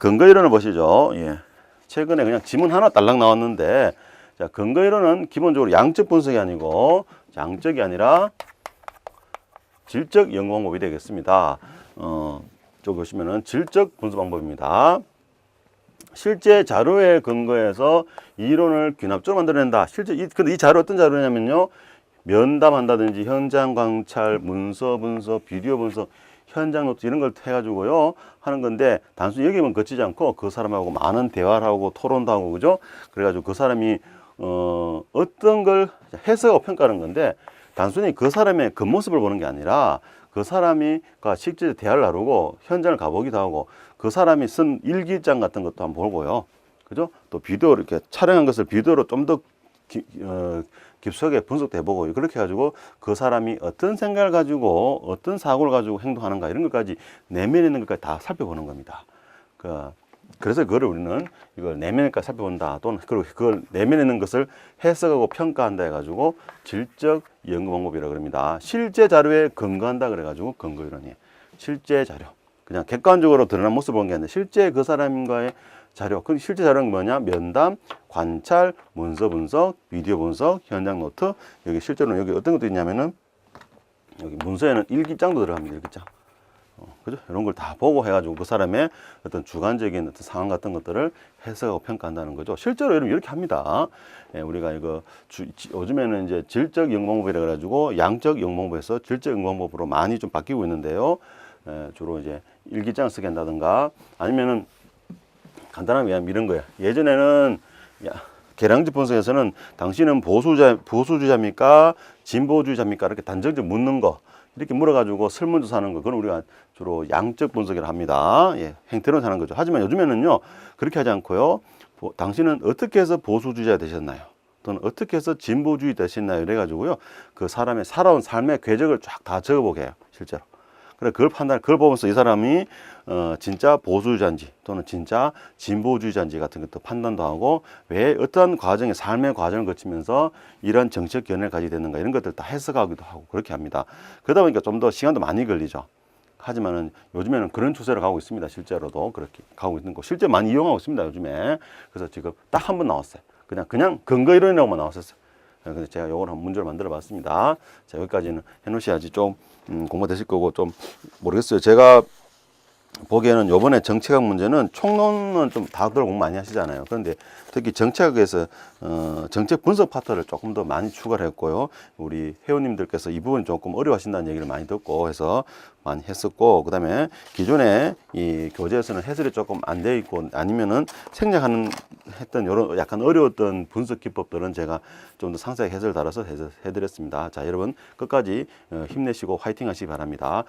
근거 이론을 보시죠. 예. 최근에 그냥 지문 하나 딸랑 나왔는데 자, 근거 이론은 기본적으로 양적 분석이 아니고 양적이 아니라 질적 연구 방법이 되겠습니다. 어, 저 보시면은 질적 분석 방법입니다. 실제 자료에 근거해서 이론을 귀납적으로 만들어낸다. 실제 이, 근데 이 자료 어떤 자료냐면요. 면담한다든지 현장 관찰, 문서 분석, 비디오 분석, 현장 노트 이런 걸 해가지고요 하는 건데 단순히 여기만 거치지 않고 그 사람하고 많은 대화를 하고 토론도 하고 그죠? 그래가지고 그 사람이 어 어떤 걸 해석하고 평가하는 건데 단순히 그 사람의 겉모습을 보는 게 아니라 그 사람이가 실제 대화를 나누고 현장을 가보기도 하고 그 사람이 쓴 일기장 같은 것도 한번 보고요. 그죠? 또 비디오 이렇게 촬영한 것을 비디오로 좀 더 어, 깊숙하게 분석도 해보고 그렇게 해가지고 그 사람이 어떤 생각을 가지고 어떤 사고를 가지고 행동하는가 이런 것까지 내면에 있는 것까지 다 살펴보는 겁니다. 그 그래서 그거를 우리는 이걸 내면까지 살펴본다 또는 그리고 그걸 내면에 있는 것을 해석하고 평가한다 해가지고 질적 연구 방법이라 고 그럽니다. 실제 자료에 근거한다 그래가지고 근거 이론이에요. 실제 자료. 그냥 객관적으로 드러난 모습을 보는 게 아니라 실제 그 사람과의 자료. 그 실제 자료는 뭐냐? 면담, 관찰, 문서 분석, 비디오 분석, 현장 노트. 여기 실제로 여기 어떤 것도 있냐면은 여기 문서에는 일기장도 들어갑니다. 일기장. 어, 그죠? 이런 걸 다 보고 해가지고 그 사람의 어떤 주관적인 어떤 상황 같은 것들을 해석하고 평가한다는 거죠. 실제로 여러분 이렇게 합니다. 예, 우리가 이거 주, 지- 요즘에는 이제 질적 영방법이라 그래가지고 양적 영방법에서 질적 영방법으로 많이 좀 바뀌고 있는데요. 예, 주로 이제 일기장을 쓰게 한다든가 아니면은 간단하게 얘기하면 이런 거야. 예전에는 야, 계량적 분석에서는 당신은 보수자 보수주자입니까 진보주의자입니까 이렇게 단정적 묻는 거 이렇게 물어가지고 설문조사하는 거 그건 우리가 주로 양적 분석이라 합니다. 예, 행태론 하는 거죠. 하지만 요즘에는요 그렇게 하지 않고요. 보- 당신은 어떻게 해서 보수주의자 되셨나요? 또는 어떻게 해서 진보주의 되셨나요? 이래가지고요 그 사람의 살아온 삶의 궤적을 쫙 다 적어보게 해요 실제로. 그래 그걸 판단 그걸 보면서 이 사람이 어 진짜 보수주의자인지 또는 진짜 진보주의자인지 같은 것도 판단도 하고 왜 어떠한 과정의 삶의 과정을 거치면서 이런 정책 견해를 가지게 되는가 이런 것들 다 해석하기도 하고 그렇게 합니다. 그러다 보니까 좀 더 시간도 많이 걸리죠. 하지만은 요즘에는 그런 추세로 가고 있습니다. 실제로도 그렇게 가고 있는 거 실제 많이 이용하고 있습니다. 요즘에 그래서 지금 딱 한 번 나왔어요. 그냥 그냥 근거 이론이라고만 나왔었어요. 예, 근데 제가 요걸 한번 문제를 만들어 봤습니다. 자, 여기까지는 해놓으셔야지 좀, 음, 공부 되실 거고 좀 모르겠어요. 제가 보기에는 요번에 정책학 문제는 총론은 좀 다들 공부 많이 하시잖아요. 그런데 특히 정책학에서 어, 정책 분석 파트를 조금 더 많이 추가를 했고요. 우리 회원님들께서 이 부분 조금 어려워하신다는 얘기를 많이 듣고 해서 많이 했었고, 그 다음에 기존에 이 교재에서는 해설이 조금 안 돼 있고 아니면은 생략하는 했던 요런 약간 어려웠던 분석 기법들은 제가 좀 더 상세하게 해설 달아서 해드렸습니다. 자, 여러분 끝까지 어, 힘내시고 화이팅 하시기 바랍니다.